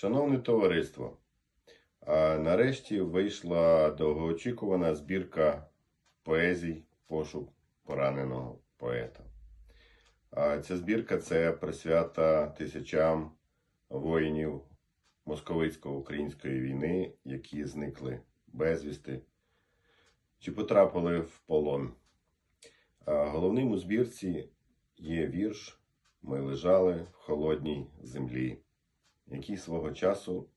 Шановне товариство, нарешті вийшла довгоочікувана збірка поезій Пошук пораненого поета. Ця збірка це присвята тисячам воїнів московицько-української війни, які зникли безвісти чи потрапили в полон. Головним у збірці є вірш Ми лежали в холодній землі, який свого часу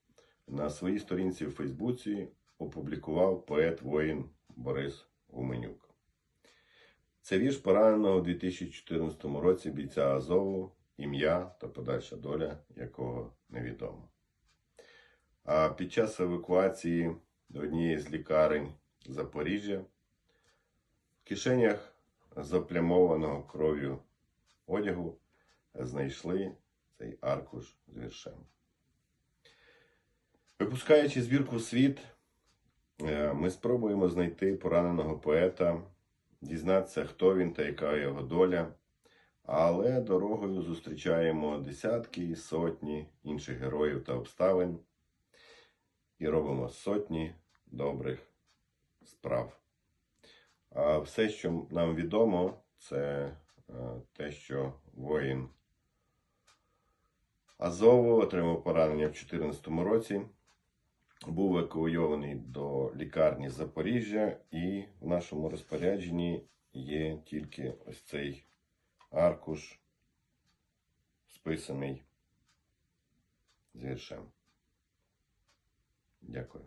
на своїй сторінці в Фейсбуці опублікував поет-воїн Борис Гуменюк. Це вірш пораненого у 2014 році бійця Азову, ім'я та подальша доля якого невідомо. А під час евакуації до однієї з лікарень Запоріжжя в кишенях заплямованого кров'ю одягу знайшли цей аркуш з віршем. Випускаючи збірку світ, е, ми спробуємо знайти пораненого поета, дізнатися, хто він та яка його доля. Але дорогою зустрічаємо десятки і сотні інших героїв та обставин і робимо сотні добрих справ. А все, що нам відомо, це е, те, що воїн Азову отримав поранення в 2014 році, був евакуйований до лікарні Запоріжжя, і в нашому розпорядженні є тільки ось цей аркуш, списаний з віршем. Дякую.